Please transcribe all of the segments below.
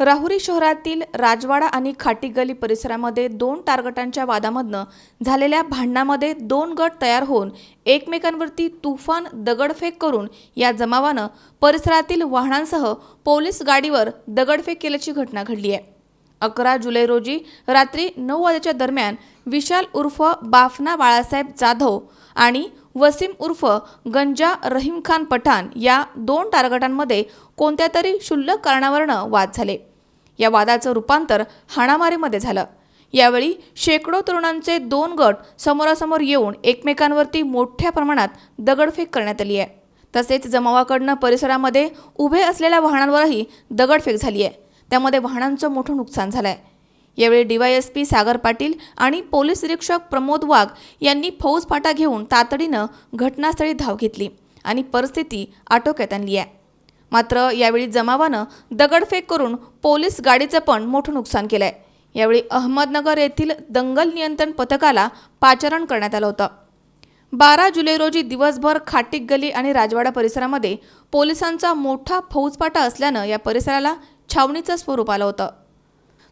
राहुरी शहरातील राजवाडा आणि खाटी गली परिसरामध्ये दोन टार्गटांच्या वादामधनं झालेल्या भांडणामध्ये दोन गट तयार होऊन एकमेकांवरती तुफान दगडफेक करून या जमावानं परिसरातील वाहनांसह पोलीस गाडीवर दगडफेक केल्याची घटना घडली आहे. अकरा जुलै रोजी रात्री नऊ वाजेच्या दरम्यान विशाल उर्फ बाफना बाळासाहेब जाधव आणि वसीम उर्फ गंजा रहीम खान पठाण या दोन टार्गटांमध्ये कोणत्या तरी क्षुल्लक कारणावरनं वाद झाले. या वादाचं रूपांतर हाणामारीमध्ये झालं. यावेळी शेकडो तरुणांचे दोन गट समोरासमोर येऊन एकमेकांवरती मोठ्या प्रमाणात दगडफेक करण्यात आली आहे. तसेच जमावाकडनं परिसरामध्ये उभे असलेल्या वाहनांवरही दगडफेक झाली आहे. त्यामध्ये वाहनांचं मोठं नुकसान झालं आहे यावेळी डीवायएसपी सागर पाटील आणि पोलीस निरीक्षक प्रमोद वाघ यांनी फौजफाटा घेऊन तातडीनं घटनास्थळी धाव घेतली आणि परिस्थिती आटोक्यात आणली आहे. मात्र यावेळी जमावानं दगडफेक करून पोलीस गाडीचं पण मोठं नुकसान केलं आहे यावेळी अहमदनगर येथील दंगल नियंत्रण पथकाला पाचारण करण्यात आलं होतं. बारा जुलै रोजी दिवसभर खाटीक गली आणि राजवाडा परिसरामध्ये पोलिसांचा मोठा फौजपाटा असल्यानं या परिसराला छावणीचं स्वरूप आलं होतं.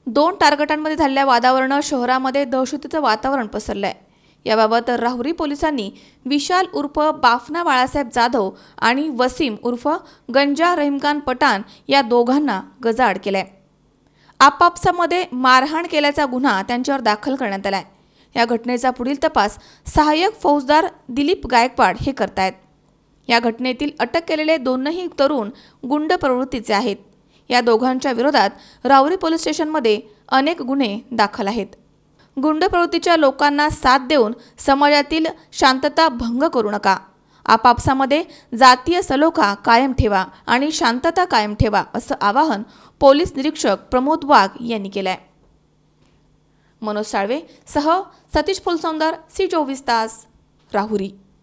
दोन टार्गटांमध्ये झालेल्या वादावरनं शहरामध्ये दहशतीचं वातावरण पसरलं आहे याबाबत राहुरी पोलिसांनी विशाल उर्फ बाफना बाळासाहेब जाधव आणि वसीम उर्फ गंजा रहीमखान पठाण या दोघांना गजाआड केलाय. आपापसामध्ये मारहाण केल्याचा गुन्हा त्यांच्यावर दाखल करण्यात आलाय. या घटनेचा पुढील तपास सहाय्यक फौजदार दिलीप गायकवाड हे करतायत. या घटनेतील अटक केलेले दोनही तरुण गुंड प्रवृत्तीचे आहेत. या दोघांच्या विरोधात रावरी पोलीस स्टेशनमध्ये अनेक गुन्हे दाखल आहेत. गुंड प्रवृत्तीच्या लोकांना साथ देऊन समाजातील शांतता भंग करू नका. आपापसामध्ये जातीय सलोखा कायम ठेवा आणि शांतता कायम ठेवा असं आवाहन पोलीस निरीक्षक प्रमोद वाघ यांनी केलं आहे मनोज साळवे सह सतीश फुलसौंदर सी चोवीस तास राहुरी.